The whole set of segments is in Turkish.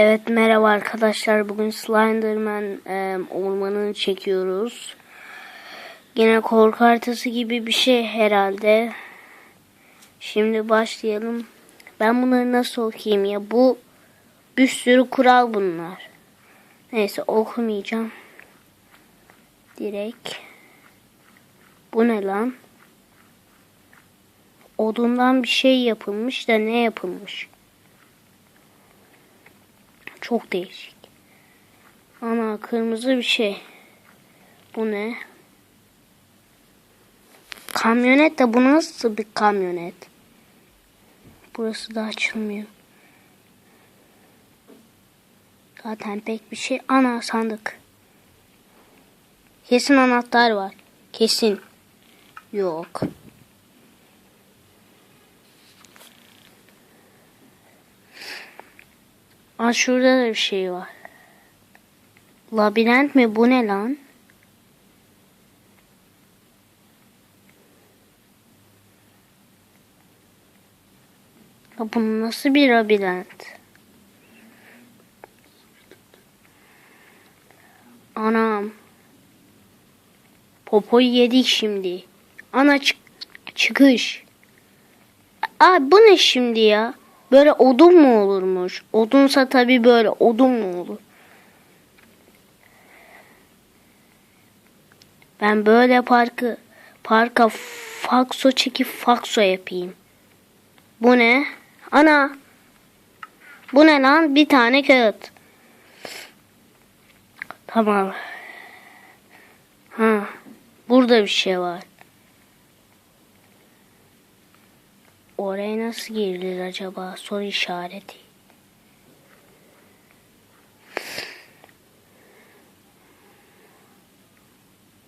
Evet merhaba arkadaşlar. Bugün Slenderman e, ormanını çekiyoruz. Yine korku haritası gibi bir şey herhalde. Şimdi başlayalım. Ben bunları nasıl okuyayım ya? Bu bir sürü kural bunlar. Neyse okumayacağım. Direkt. Bu ne lan? Odundan bir şey yapılmış da ne yapılmış? Çok değişik. Ana kırmızı bir şey. Bu ne? Kamyonet de bu nasıl bir kamyonet? Burası da açılmıyor. Zaten pek bir şey. Ana sandık. Kesin anahtar var. Kesin. Yok. Aa şurada da bir şey var. Labirent mi? Bu ne lan? Ya bu nasıl bir labirent? Anam. Popoyu yedik şimdi. Ana çık çıkış. Aa bu ne şimdi ya? Böyle odun mu olurmuş? Odunsa tabii böyle odun mu olur? Ben böyle parkı parka fakso çekip fakso yapayım. Bu ne? Ana. Bu ne lan? Bir tane kağıt. Tamam. Ha. Burada bir şey var. Oraya nasıl girilir acaba? Soru işareti.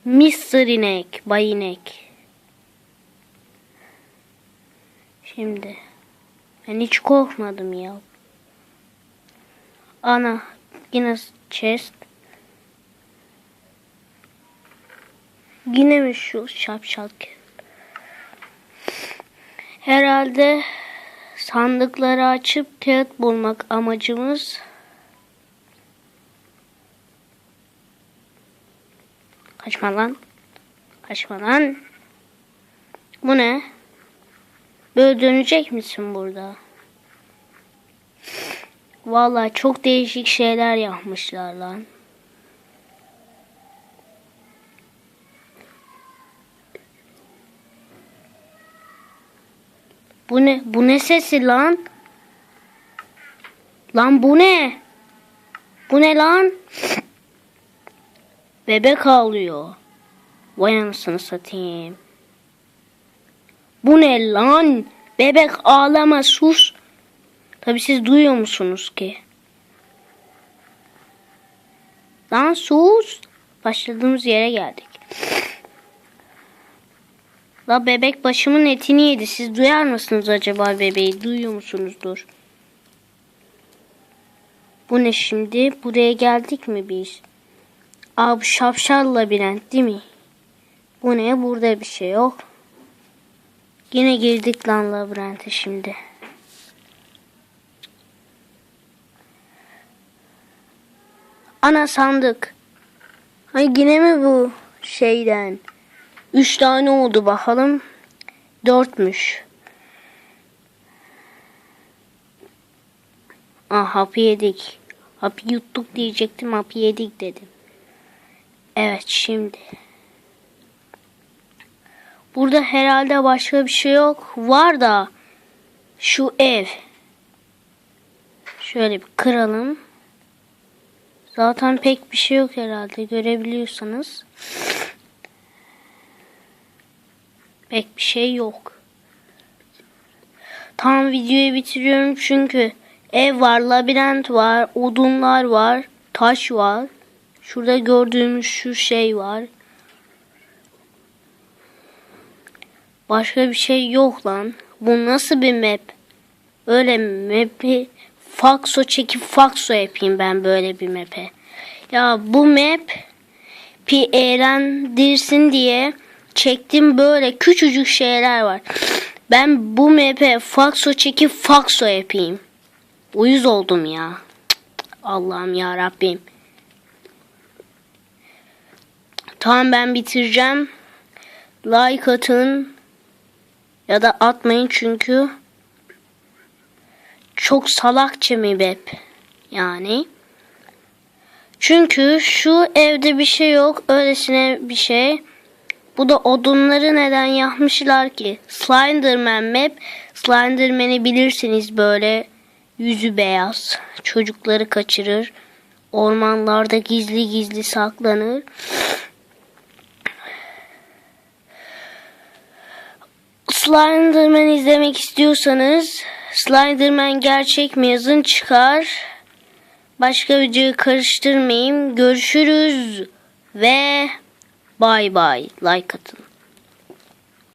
Mr. İnek, Bay İnek. Şimdi. Ben hiç korkmadım ya. Ana. Yine chest. Yine mi şu şapşal Herhalde sandıkları açıp kağıt bulmak amacımız. Kaçma lan. Kaçma lan. Bu ne? Böyle dönecek misin burada? Vallahi çok değişik şeyler yapmışlar lan. Bu ne? Bu ne sesi lan? Lan bu ne? Bu ne lan? Bebek ağlıyor. Vay anasını satayım. Bu ne lan? Bebek ağlama sus. Tabi siz duyuyor musunuz ki? Lan sus. Başladığımız yere geldik. La bebek başımın etini yedi. Siz duyar mısınız acaba bebeği? Duyuyor musunuzdur? Bu ne şimdi? Buraya geldik mi biz? Aa bu şapşal labirent değil mi? Bu ne? Burada bir şey yok. Yine girdik lan labirente şimdi. Ana sandık. Ay yine mi bu şeyden? Üç tane oldu bakalım. Dörtmüş. Ah hapı yedik. Hapı yuttuk diyecektim. Hapı yedik dedim. Evet şimdi. Burada herhalde başka bir şey yok. Var da şu ev. Şöyle bir kıralım. Zaten pek bir şey yok herhalde görebiliyorsanız. Pek bir şey yok. Tam videoyu bitiriyorum çünkü ev var, labirent var, odunlar var, taş var. Şurada gördüğümüz şu şey var. Başka bir şey yok lan. Bu nasıl bir map? Öyle map'i fakso çekip fakso yapayım ben böyle bir map'e. Ya bu map pi eğlendirsin diye çektim böyle küçücük şeyler var. Ben bu map'e fakso çekip fakso yapayım. Uyuz oldum ya. Allah'ım ya Rabbim. Tamam ben bitireceğim. Like atın ya da atmayın çünkü çok salakça bir map. Yani çünkü şu evde bir şey yok. Öylesine bir şey. Bu da odunları neden yapmışlar ki? Slenderman map. Slenderman'i bilirsiniz böyle yüzü beyaz. Çocukları kaçırır. Ormanlarda gizli gizli saklanır. Slenderman izlemek istiyorsanız Slenderman gerçek mi yazın çıkar. Başka videoyu karıştırmayayım. Görüşürüz ve bay bay. Like atın.